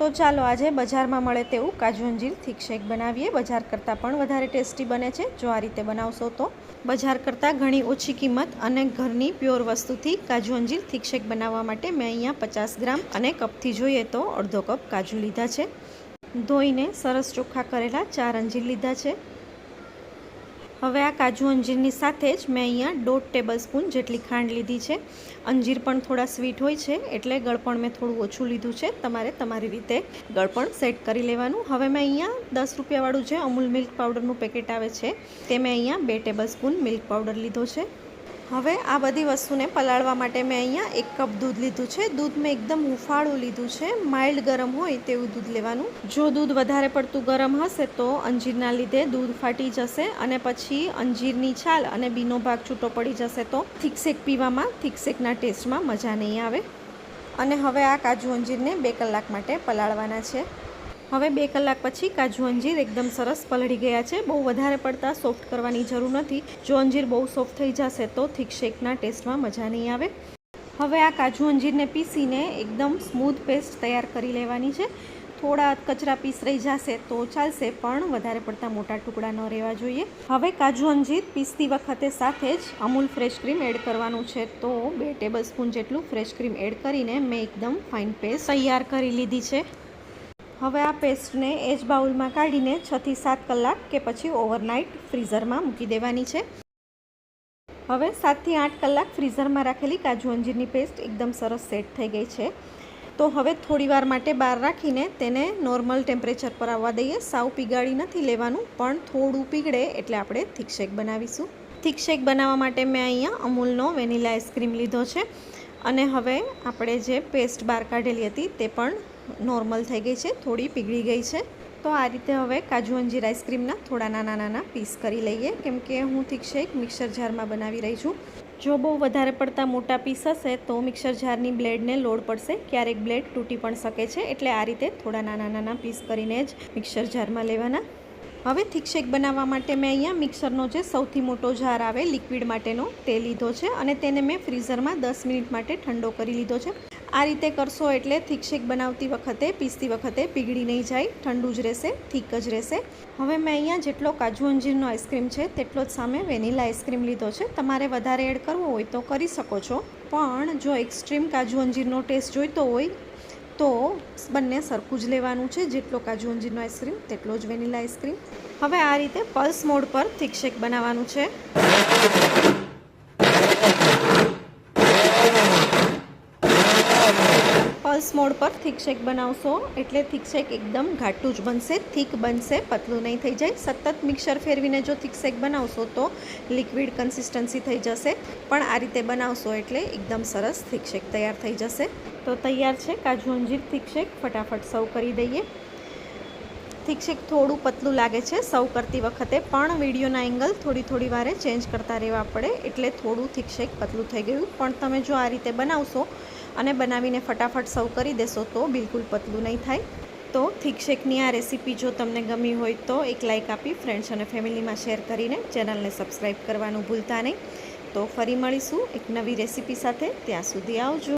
તો ચાલો આજે બજારમાં મળે તેવું કાજુ અંજીર થીક શેક બનાવીએ. બજાર કરતાં પણ વધારે ટેસ્ટી બને છે. જો આ રીતે બનાવશો તો? બજાર કરતાં ઘણી ઓછી કિંમત અને ઘરની પ્યોર વસ્તુથી કાજુ અંજીર થીક શેક બનાવવા માટે મેં અહીંયા પચાસ ગ્રામ અને કપથી જોઈએ તો અડધો કપ કાજુ લીધા છે. ધોઈને સરસ ચોખ્ખા કરેલા ચાર અંજીર લીધા છે. હવે આ કાજુ અંજીરની સાથે જ મેં અહીંયા દોઢ ટેબલ સ્પૂન જેટલી ખાંડ લીધી છે. અંજીર પણ થોડા સ્વીટ હોય છે, એટલે ગળપણ મેં થોડું ઓછું લીધું છે. તમારે તમારી રીતે ગળપણ સેટ કરી લેવાનું. હવે મેં અહીંયા દસ રૂપિયાવાળું જે અમૂલ મિલ્ક પાવડરનું પેકેટ આવે છે, તે મેં અહીંયા બે ટેબલ સ્પૂન મિલ્ક પાવડર લીધો છે. હવે આ બધી વસ્તુને પલાળવા માટે મેં અહીંયા એક કપ દૂધ લીધું છે. દૂધ મેં એકદમ હુંફાળું લીધું છે. માઇલ્ડ ગરમ હોય તેવું દૂધ લેવાનું. જો દૂધ વધારે પડતું ગરમ હશે તો અંજીરના લીધે દૂધ ફાટી જશે અને પછી અંજીરની છાલ અને બીનો ભાગ છૂટો પડી જશે તો થીકસેક પીવામાં, થીકસેકના ટેસ્ટમાં મજા નહીં આવે. અને હવે આ કાજુ અંજીરને બે કલાક માટે પલાળવાના છે. હવે બે કલાક પછી કાજુ અંજીર એકદમ સરસ પલળી ગયા છે. બહુ વધારે પડતા સોફ્ટ કરવાની જરૂર નથી. જો અંજીર બહુ સોફ્ટ થઈ જશે તો થીક શેકના ટેસ્ટમાં મજા નહીં આવે. હવે આ કાજુ અંજીરને પીસીને એકદમ સ્મૂથ પેસ્ટ તૈયાર કરી લેવાની છે. થોડા કચરા પીસ રહી જશે તો ચાલશે, પણ વધારે પડતા મોટા ટુકડા ન રહેવા જોઈએ. હવે કાજુ અંજીર પીસતી વખતે સાથે જ અમૂલ ફ્રેશ ક્રીમ એડ કરવાનું છે. તો બે ટેબલ સ્પૂન જેટલું ફ્રેશ ક્રીમ એડ કરીને મેં એકદમ ફાઇન પેસ્ટ તૈયાર કરી લીધી છે. હવે આ પેસ્ટને એ જ બાઉલમાં કાઢીને છથી સાત કલાક કે પછી ઓવરનાઇટ ફ્રીઝરમાં મૂકી દેવાની છે. હવે સાતથી આઠ કલાક ફ્રીઝરમાં રાખેલી કાજુ અંજીરની પેસ્ટ એકદમ સરસ સેટ થઈ ગઈ છે. તો હવે થોડીવાર માટે બહાર રાખીને તેને નોર્મલ ટેમ્પરેચર પર આવવા દઈએ. સાવ પીગાળી નથી લેવાનું, પણ થોડું પીગળે એટલે આપણે થીક શેક બનાવીશું. થીક શેક બનાવવા માટે મેં અહીંયા અમૂલનો વેનીલા આઈસ્ક્રીમ લીધો છે. અને હવે આપણે જે પેસ્ટ બહાર કાઢેલી હતી તે પણ નોર્મલ થઈ ગઈ છે, થોડી પીગળી ગઈ છે. તો આ રીતે હવે કાજુ અંજીર આઈસ્ક્રીમના થોડા નાના નાના પીસ કરી લઈએ. કેમ કે હું થીક શેક મિક્સર જારમાં બનાવી રહી છું. જો બહુ વધારે પડતા મોટા પીસ હશે, તો મિક્સર જારની બ્લેડને લોડ પડશે. ક્યારેક બ્લેડ તૂટી પણ શકે છે, એટલે આ રીતે થોડા નાના નાના પીસ કરીને જ મિક્સર જારમાં લેવાના. હવે થીક શેક બનાવવા માટે મેં અહીંયા મિક્સરનો જે સૌથી મોટો જાર આવે લિક્વિડ માટેનો, તે લીધો છે. અને તેને મેં ફ્રીઝરમાં દસ મિનિટ માટે ઠંડો કરી લીધો છે. આ રીતે કરશો એટલે થીક શેક બનાવતી વખતે, પીસતી વખતે પીગળી નહીં જાય, ઠંડુ જ રહેશે થીક જ રહેશે. હવે મેં અહીંયા જેટલો કાજુ અંજીરનો આઈસ્ક્રીમ છે, તેટલો જ સામે વેનીલા આઈસ્ક્રીમ લીધો છે. તમારે વધારે એડ કરવો હોય તો કરી શકો છો. પણ જો એક્સ્ટ્રીમ કાજુ અંજીરનો ટેસ્ટ જોઈતો હોય, તો બંને સરખું જ લેવાનું છે. જેટલો કાજુ અંજીરનો આઈસ્ક્રીમ, તેટલો જ વેનીલા આઈસ્ક્રીમ. હવે આ રીતે પલ્સ મોડ પર થીક શેક બનાવવાનું છે. પલ્સ મોડ પર થીક શેક બનાવશો. એટલે થીક શેક એકદમ ઘાટું જ બનશે. થીક બનશે, પતલું નહીં થઈ જાય. સતત મિક્સર ફેરવીને જો થીક શેક બનાવશો તો લિક્વિડ કન્સિસ્ટન્સી થઈ જશે. પણ આ રીતે બનાવશો એટલે એકદમ સરસ થીક શેક તૈયાર થઈ જશે. તો તૈયાર છે કાજુ અંજીર થીક શેક ફટાફટ સર્વ કરી દઈએ. થીક શેક થોડું પતલું લાગે છે સર્વ કરતી વખતે, પણ વિડીયોના એંગલ થોડી થોડી વારે ચેન્જ કરતા રહેવા પડે. એટલે થોડું થીક શેક પતલું થઈ ગયું. પણ તમે જો આ રીતે બનાવશો અને બનાવીને ફટાફટ સર્વ કરી દેશો તો બિલકુલ પતલું નહીં થાય. તો થીક શેકની આ રેસીપી જો તમને ગમી હોય તો એક લાઇક આપી ફ્રેન્ડ્સ અને ફેમિલીમાં શેર કરીને ચેનલને સબસ્ક્રાઈબ કરવાનું ભૂલતા નહીં. તો ફરી મળીશું એક નવી રેસીપી સાથે. ત્યાં સુધી આવજો.